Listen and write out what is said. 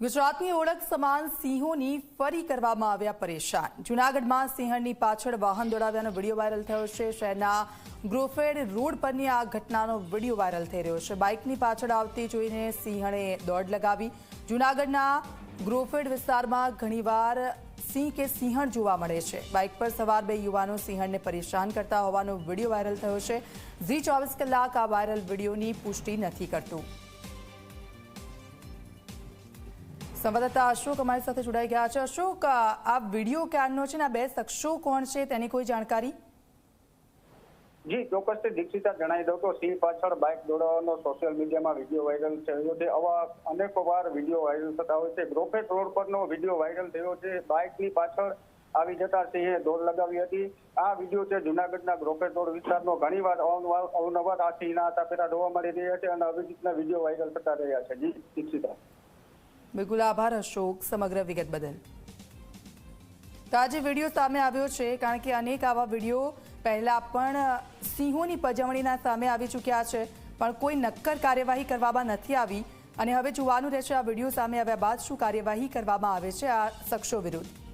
ગુજરાતની ઓળખ સમાન સિંહોની ફરી કરવામાં આવ્યા પરેશાન. જૂનાગઢમાં સિંહણની પાછળ વાહન દોડાવ્યાનો વીડિયો વાયરલ થયો છે. શહેરના ગ્રોફેડ રોડ પરની આ ઘટનાનો વીડિયો વાયરલ થઈ રહ્યો છે. બાઇકની પાછળ આવતી જોઈને સિંહણે દોડ લગાવી. જૂનાગઢના ગ્રોફેડ વિસ્તારમાં ઘણીવાર સિંહ કે સિંહણ જોવા મળે છે. બાઇક પર સવાર બે યુવાનો સિંહણને પરેશાન કરતા હોવાનો વીડિયો વાયરલ થયો છે. ઝી ચોવીસ કલાક આ વાયરલ વિડીયોની પુષ્ટિ નથી કરતું. સંવાદદાતા અશોક અમારી સાથે જોડાઈ ગયા છે. અશોક, આ વીડિયો ક્યારનો છે ને? આ બે શખ્સો કોણ છે તેની કોઈ જાણકારી? જી ચોક્કસથી દીક્ષિતા જણાવી દઉં તો સિંહ પાછળ બાઇક દોડાવવાનો સોશિયલ મીડિયામાં વીડિયો વાયરલ થયો છે. આવા અનેકો વાર વીડિયો વાયરલ થતા હોય છે. ગ્રોફેટ રોડ પરનો વીડિયો વાયરલ થયો છે. બાઇકની પાછળ આવી જતા સિંહે દોડ લગાવી હતી. આ વીડિયો છે જુનાગઢના ગ્રોફેટ રોડ વિસ્તારનો. ઘણી વાર અવનવાર આ સિંહના તાપેરા જોવા મળી રહ્યા છે અને આવી રીતના વીડિયો વાયરલ થતા રહ્યા છે. જી, દીક્ષિતા. બિલકુલ આભાર, અશોક. સમગ્ર વિગત બદલ. તો આજે વીડિયો સામે આવ્યો છે, કારણ કે અનેક આવા વીડિયો પહેલાં પણ સિંહોની પજવણીના સામે આવી ચૂક્યા છે, પણ કોઈ નક્કર કાર્યવાહી કરવામાં નથી આવી. અને હવે જોવાનું રહેશે, આ વીડિયો સામે આવ્યા બાદ શું કાર્યવાહી કરવામાં આવે છે, આ શખ્સો વિરુદ્ધ.